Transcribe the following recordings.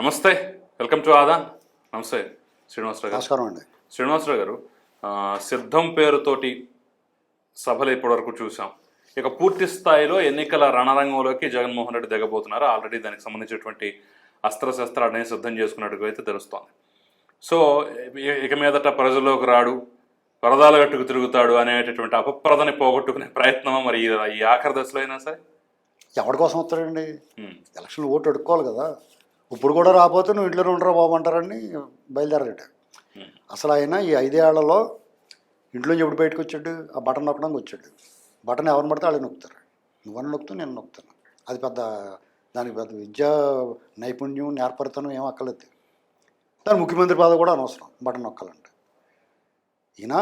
నమస్తే. Welcome to Aadhan. నమస్తే. శ్రీనివాసరావు గారు. నమస్కారం అండి. శ్రీనివాసరావు గారు సిద్ధం పేరుతోటి సభలు ఇప్పటివరకు చూసాం ఇక పూర్తి స్థాయిలో ఎన్నికల రణరంగంలోకి జగన్మోహన్ రెడ్డి దిగబోతున్నారు. ఆల్రెడీ దానికి సంబంధించినటువంటి అస్త్రశస్త్రాన్ని సిద్ధం చేసుకున్నట్టుగా అయితే తెలుస్తోంది. సో ఇక మీదట ప్రజల్లోకి రాడు వరదాల గట్టుకు తిరుగుతాడు అనేటటువంటి అపప్రదని పోగొట్టుకునే ప్రయత్నం మరి ఈ- ఆఖరి దశలో అయినా సరే? ఎవరి కోసం వస్తాడండి? ఎలక్షన్ ఓటు అడుక్కోవాలి కదా. ఇప్పుడు కూడా రాకపోతే నువ్వు ఇంట్లో ఉండరా బాబు అంటారని బయలుదేరట ఉమ్, అసలు ఆయన ఈ ఐదేళ్ళలో ఇంట్లోంచి ఎప్పుడు బయటకు వచ్చాడు? ఆ బటన్ నొక్కడానికి వచ్చాడు. బటన్ ఎవరిని పడితే వాళ్ళు నొక్కుతారు. నువ్వని నొక్కుతూ నేను నొక్కుతాను. అది పెద్ద దానికి పెద్ద విద్యా నైపుణ్యం నేర్పరితనం ఏం అక్కర్లేదు. దాని ముఖ్యమంత్రి పదవి కూడా అనవసరం. బటన్ నొక్కాలంటే. ఈయన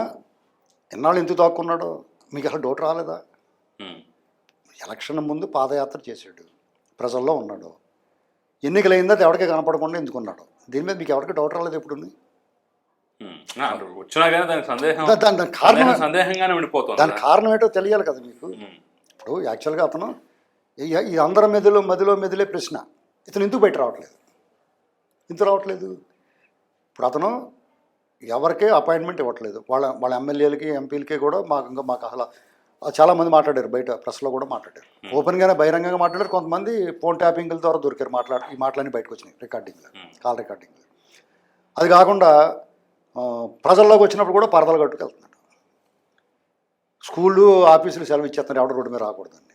ఎన్నాళ్ళు ఎందుకు దాక్కున్నాడో? మీకు అసలు డౌట్ రాలేదా? ఎలక్షన్ ముందు పాదయాత్ర చేశాడు. ప్రజల్లో ఉన్నాడు. ఎన్నికలు అయిన తర్వాత ఎవరికి కనపడకుండా ఎందుకున్నాడు? దీని మీద మీకు ఎవరికి డౌట్ రాలేదు ఎప్పుడు వచ్చినా కానీ దానికి సందేహం దాని కారణం సందేహం సందేహంగానే ఉండిపోతుంది. దాని కారణం ఏంటో తెలియాలి కదా మీకు. ఇప్పుడు యాక్చువల్గా అతను ఈ అందరి మెదిలో మదిలో మెదిలే ప్రశ్న. ఇతను ఎందుకు బయట రావట్లేదు? ఎందుకు రావట్లేదు? ఇప్పుడు అతను ఎవరికే అపాయింట్మెంట్ ఇవ్వట్లేదు. వాళ్ళ వాళ్ళ ఎమ్మెల్యేలకి ఎంపీలకి కూడా మాకు ఇంకా మాకు అసలు చాలామంది మాట్లాడారు బయట ప్రెస్లో కూడా మాట్లాడారు. ఓపెన్గానే బహిరంగంగా మాట్లాడారు. కొంతమంది ఫోన్ ట్యాపింగ్ల ద్వారా దొరికారు. మాట్లాడు ఈ మాటలన్నీ బయటకు వచ్చినాయి రికార్డింగ్లో కాల్ రికార్డింగ్ అది కాకుండా ప్రజల్లోకి వచ్చినప్పుడు కూడా పరదలు కట్టుకెళ్తున్నాడు స్కూళ్ళు ఆఫీసులు సెలవు ఇచ్చేస్తున్నారు. ఎవడ రోడ్డు మీద రాకూడదండి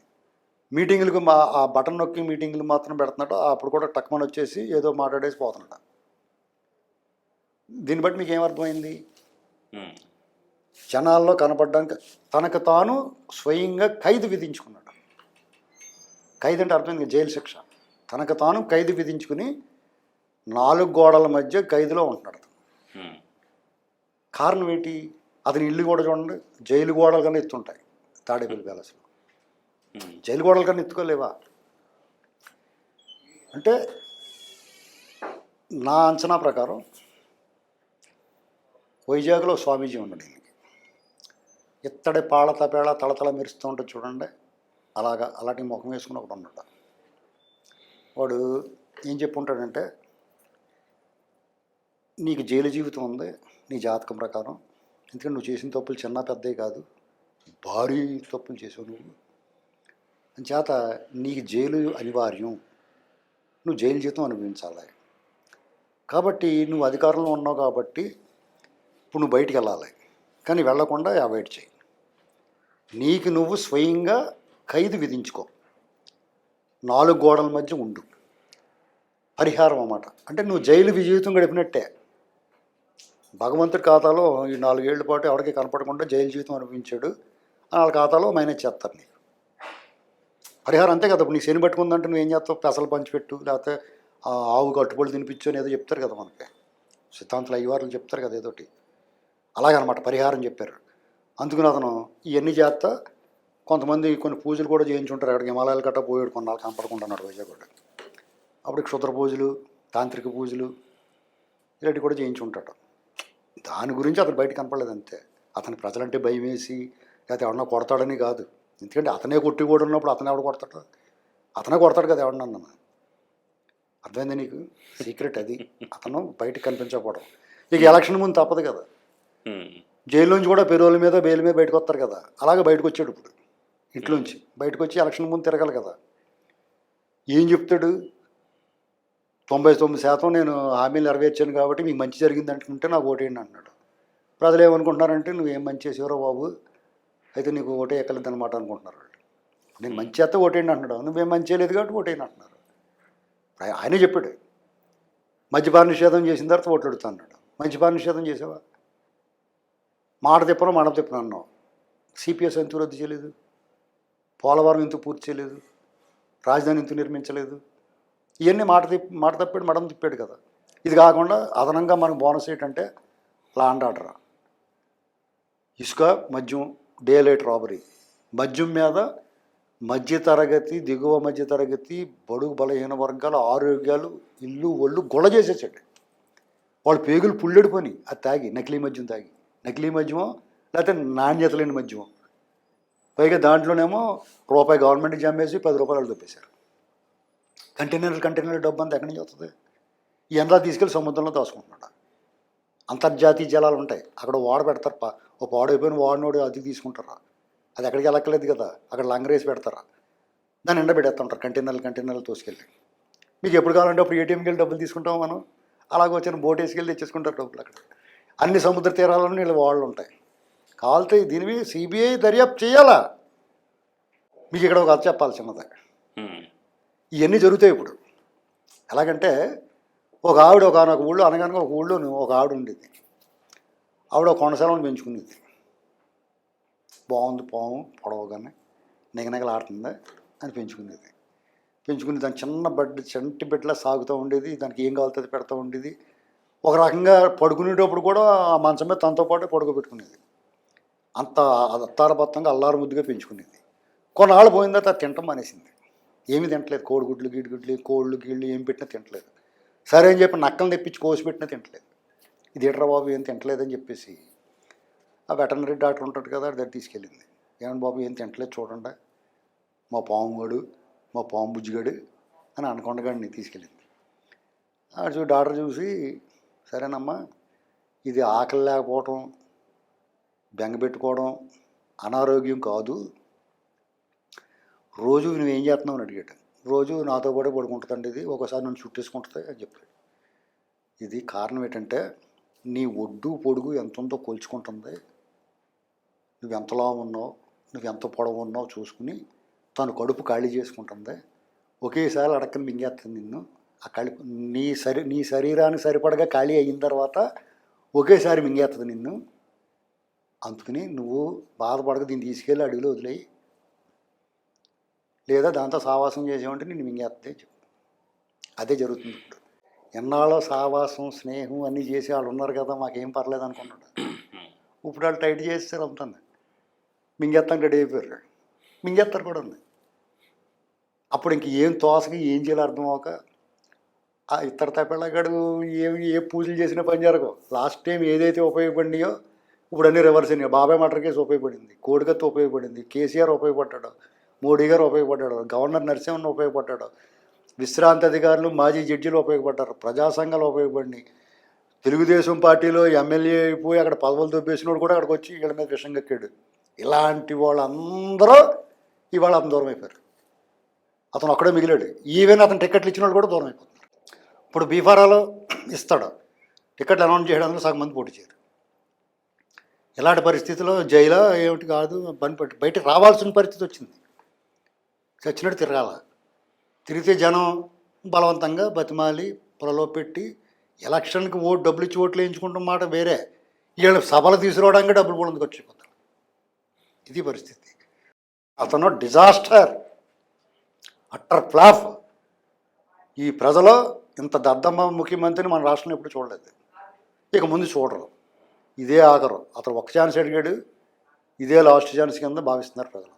మీటింగులకు మా ఆ బటన్ నొక్కి మీటింగులు మాత్రం పెడుతున్నాడు అప్పుడు కూడా టక్మన్ వచ్చేసి ఏదో మాట్లాడేసి పోతున్నాడు దీన్ని బట్టి మీకు ఏమర్థమైంది జనాల్లో కనపడడానికి తనకు తాను స్వయంగా ఖైదు విధించుకున్నాడు. ఖైదు అంటే అర్థం జైలు శిక్ష. తనకు తాను ఖైదు విధించుకుని నాలుగు గోడల మధ్య ఖైదులో ఉంటున్నాడు కారణం ఏంటి? అతని ఇల్లు కూడా చూడండి జైలు గోడలు కన్నా ఎత్తుంటాయి తాడేపల్లి ప్యాలెస్లో. జైలు గోడల కన్నా ఎత్తుకోలేవా? అంటే నా అంచనా ప్రకారం వైజాగ్లో స్వామీజీ ఉన్నాడు ఇత్తడి పాళ తపేళ తలతల మెరుస్తూ ఉంటుంది చూడండి. అలాగా అలాంటి ముఖం వేసుకుని ఒకడు ఉన్నాడు. వాడు ఏం చెప్పుంటాడంటే నీకు జైలు జీవితం ఉంది నీ జాతకం ప్రకారం. ఎందుకంటే నువ్వు చేసిన తప్పులు చిన్న పెద్దవి కాదు భారీ తప్పులు చేసావు నువ్వు. చేత నీకు జైలు అనివార్యం. నువ్వు జైలు జీతం అనుభవించాలి. కాబట్టి నువ్వు అధికారంలో ఉన్నావు కాబట్టి ఇప్పుడు నువ్వు బయటికి వెళ్ళాలి. కానీ వెళ్ళకుండా అవాయిడ్ చేయి. నీకు నువ్వు స్వయంగా ఖైదు విధించుకో. నాలుగు గోడల మధ్య ఉండు. పరిహారం అన్నమాట. అంటే నువ్వు జైలు జీవితం గడిపినట్టే. భగవంతుడి ఖాతాలో ఈ నాలుగేళ్ళ పాటు ఎవరికి కనపడకుండా జైలు జీవితం అనిపించాడు వాళ్ళ ఖాతాలో మైనస్ చేస్తారు నీకు. పరిహారం అంతే కదా. ఇప్పుడు నీకు శని పట్టుకుందంటే నువ్వు ఏం చేస్తావు? పెసలు పంచిపెట్టు లేకపోతే ఆ ఆవు కట్టుబడులు తినిపించు అని ఏదో చెప్తారు కదా మనకి. సిద్ధాంతులు అయ్యవారులు చెప్తారు కదా ఏదోటి. అలాగనమాట పరిహారం చెప్పారు. అందుకని అతను ఇవన్నీ చేస్తా. కొంతమంది కొన్ని పూజలు కూడా చేయించుంటారు. అక్కడికి హిమాలయాలు గట్ట పోయాడు కొన్నాళ్ళు కనపడకుంటున్నాడు వైజాగ్ కూడా అప్పుడు క్షుద్ర పూజలు తాంత్రిక పూజలు ఇలాంటివి కూడా చేయించుంటాడు. దాని గురించి అతను బయట కనపడలేదు అంతే. అతని ప్రజలంటే భయం వేసి లేకపోతే ఎవడన్నా కొడతాడని కాదు. ఎందుకంటే అతనే కొట్టి కూడా ఉన్నప్పుడు అతనే ఎవడు కొడతాడు? అతనే కొడతాడు కదా ఎవడన్నా అర్థమైంది నీకు? సీక్రెట్ అది. అతను బయట కనిపించకపోవడం. ఇక ఎలక్షన్ ముందు తప్పదు కదా. జైల్లోంచి కూడా పెరోల మీద బెయిల్ మీద బయటకు వస్తారు కదా. అలాగే బయటకు వచ్చాడు ఇప్పుడు. ఇంట్లోంచి. బయటకు వచ్చి ఎలక్షన్ ముందు తిరగాలి కదా. ఏం చెప్తాడు? తొంభై తొమ్మిది శాతం నేను హామీలు నెరవేర్చాను కాబట్టి మీకు మంచి జరిగింది అంటుంటే నాకు ఓటేయండి అన్నాడు. ప్రజలు ఏమనుకుంటున్నారంటే నువ్వేం మంచి చేసేవరో బాబు అయితే నీకు ఓటే ఎక్కలేదు అనమాట అనుకుంటున్నారు వాళ్ళు. నేను మంచి చేస్తే ఓటేయండి అంటున్నాడు. నువ్వేం మంచి చేయలేదు కాబట్టి ఓటేయండి అంటున్నారు. ఆయనే చెప్పాడు. మద్యపాన నిషేధం చేసిన తర్వాత ఓట్లు అన్నాడు. మద్యపాన నిషేధం చేసావా? మాట తిప్పను మాట తిప్పను అన్నావు. సిపిఎస్ ఎందుకు రద్దు చేయలేదు? పోలవరం ఎందుకు పూర్తి చేయలేదు? రాజధాని ఎందుకు నిర్మించలేదు? ఇవన్నీ మాట తిప్పి మాట తప్పాడు మడం తిప్పాడు కదా. ఇది కాకుండా అదనంగా మనకు బోనస్ ఏంటంటే లాండ్ ఆర్డర్ ఇసుక మద్యం డే లైట్ రాబరీ మద్యం మీద మధ్య తరగతి దిగువ మధ్య తరగతి బడుగు బలహీన వర్గాల ఆరోగ్యాలు ఇల్లు ఒళ్ళు గొల్ల చేసేసాడు. వాళ్ళు పేగులు పుల్లెడిపోయి అది తాగి నకిలీ మద్యం తాగి. నకిలీ మద్యమం లేకపోతే నాణ్యత లేని మద్యమం పైగా దాంట్లోనేమో రూపాయి గవర్నమెంట్కి జమ్మేసి పది రూపాయలు దొప్పేశారు కంటైనర్ కంటైనర్ డబ్బు అంతా ఎక్కడి నుంచి వస్తుంది? ఈ ఎండ్రా తీసుకెళ్ళి సముద్రంలో దాచుకుంటున్నాడు? అంతర్జాతీయ జలాలు ఉంటాయి. అక్కడ ఓడ పెడతారు పా ఓ పాడైపోయిన వాడినోడు అది తీసుకుంటారా? అది ఎక్కడికి వెళ్ళక్కలేదు కదా అక్కడ లంగరేసి పెడతారా? దాన్ని ఎండబెట్టేస్తుంటారు కంటైనర్లు కంటైనర్లు తోసుకెళ్ళి. మీకు ఎప్పుడు కావాలంటే అప్పుడు ఏటీఎంకి వెళ్ళి డబ్బులు తీసుకుంటాం మనం? అలాగ వచ్చిన బోట్ వేసుకెళ్ళి తెచ్చేసుకుంటారు డబ్బులు అక్కడ. అన్ని సముద్ర తీరాలను వీళ్ళ వాళ్ళు ఉంటాయి. కావాలితే దీని మీద సిబిఐ దర్యాప్తు చేయాలా? మీకు ఇక్కడ ఒక చెప్పాలి చిన్నది ఇవన్నీ జరుగుతాయి ఇప్పుడు. ఎలాగంటే ఒక ఆవిడ ఒక ఒక ఊళ్ళో అనగానే ఒక ఊళ్ళో ఒక ఆవిడ ఉండేది. ఆవిడ ఒక కొండశాలను పెంచుకునేది. బాగుంది పాము పొడవగానే నిగనగలాడుతుంది అని పెంచుకునేది. పెంచుకుని దాని చిన్న బెడ్ చంటి బిడ్డలా సాగుతూ ఉండేది. దానికి ఏం కావాలితే అది పెడతా ఉండేది. ఒక రకంగా పడుకునేటప్పుడు కూడా ఆ మంచం మీద తనతో పాటే పడుకోబెట్టుకునేది. అంత అత్తారబత్తంగా అల్లారు ముద్దుగా పెంచుకునేది. కొన్నాళ్ళు పోయిన తర్వాత అది తినటం మానేసింది. ఏమీ తింటలేదు కోడిగుడ్లు గీడిగుడ్లు కోళ్ళు గీళ్ళు ఏం పెట్టినా తింటలేదు సరే అని చెప్పి నక్కలు తెప్పించి కోసి పెట్టినా తింటలేదు ఇది ఎట్రా బాబు ఏం తింటలేదని చెప్పేసి ఆ వెటనరీ డాక్టర్ ఉంటాడు కదా దగ్గర తీసుకెళ్ళింది. ఏమన్నా బాబు ఏం తింటలేదు చూడండి. మా పాముగాడు మా పాము బుజ్జిగాడు అని అనకొండగాడిని తీసుకెళ్ళింది. ఆడు చూసి డాక్టర్ చూసి సరేనమ్మా ఇది ఆకలి లేకపోవటం బెంగ పెట్టుకోవడం అనారోగ్యం కాదు. రోజు నువ్వేం చేస్తున్నావు అని అడిగాడు. రోజు నాతో పాటే పడుకుంటుందండి ఇది ఒకసారి నన్ను చుట్టేసుకుంటుంది అని చెప్పాడు. ఇది కారణం ఏంటంటే నీ ఒడ్డు పొడుగు ఎంత ఉందో కొలుచుకుంటుంది. నువ్వు ఎంతలా ఉన్నావు నువ్వు ఎంత పొడవు ఉన్నావు చూసుకుని తను కడుపు ఖాళీ చేసుకుంటుంది. ఒకేసారి అడక్కని మింగేస్తుంది నిన్ను. ఆ ఖాళీ నీ శరీ నీ శరీరానికి సరిపడగా ఖాళీ అయిన తర్వాత ఒకేసారి మింగేస్తుంది నిన్ను. అందుకని నువ్వు బాధపడక దీన్ని తీసుకెళ్ళి అడవిలో వదిలేయి. లేదా దాంతో సావాసం చేసేవంటే నేను మింగేస్తే చెప్పు. అదే జరుగుతుంది ఇప్పుడు. ఎన్నాళ్ళో సావాసం స్నేహం అన్నీ చేసి వాళ్ళు ఉన్నారు కదా మాకేం పర్లేదు అనుకుంటున్నాడు ఇప్పుడు వాళ్ళు టైట్ చేస్తారు అంతుంది. మింగేస్తాం రెడీ అయిపోయారు మింగేస్తారు కూడా ఉంది అప్పుడు ఇంక ఏం తోసగా ఏం చేయాలి అర్థం అవక ఆ ఇతర తప్పెళ్ళగాడు ఏ ఏ పూజలు చేసినా పని జరగవు. లాస్ట్ టైం ఏదైతే ఉపయోగపడినాయో ఇప్పుడు అన్ని రివర్స్ అయినాయి. బాబాయ్ మటర్ కేసు ఉపయోగపడింది కోడికత్తి ఉపయోగపడింది కేసీఆర్ ఉపయోగపడ్డాడు మోడీ గారు ఉపయోగపడ్డాడు గవర్నర్ నరసింహన్ ఉపయోగపడ్డాడు విశ్రాంతి అధికారులు మాజీ జడ్జీలు ఉపయోగపడ్డారు ప్రజా సంఘాలు ఉపయోగపడినాయి. తెలుగుదేశం పార్టీలో ఎమ్మెల్యే అయిపోయి అక్కడ పదవులు దొబ్బేసినోడు కూడా అక్కడికి వచ్చి వీళ్ళ మీద విషం కక్కాడు. ఇలాంటి వాళ్ళందరూ ఇవాళ అతను దూరం అయిపోయారు. అతను ఒక్కడే మిగిలాడు. ఈవెన్ అతను టికెట్లు ఇచ్చిన వాళ్ళు కూడా దూరం అయిపోతుంది ఇప్పుడు బీఫారాలో ఇస్తాడు. టికెట్లు అనౌన్స్ చేయడానికి సగం మంది పోటీ చేయరు. ఇలాంటి పరిస్థితిలో జైలు ఏమిటి కాదు పని బయటకు రావాల్సిన పరిస్థితి వచ్చింది. చచ్చినట్టు తిరగాల. తిరిగితే జనం బలవంతంగా బతిమాలి పొలలో పెట్టి ఎలక్షన్కి ఓటు డబ్బులు ఇచ్చి ఓట్లు వేయించుకుంటాం మాట వేరే. వీళ్ళు సభలు తీసుకురావడానికి డబ్బులు కూడా వచ్చిపోతారు. ఇది పరిస్థితి. అతను డిజాస్టర్. Utter flop. ఈ ప్రజలు ఇంత దద్దమ్మ ముఖ్యమంత్రిని మన రాష్ట్రంలో ఎప్పుడు చూడలేదు. ఇక ముందు చూడరు. ఇదే ఆఖరు. అతను ఒక ఛాన్స్ అడిగాడు. ఇదే లాస్ట్ ఛాన్స్ కింద భావిస్తున్నారు ప్రజలు.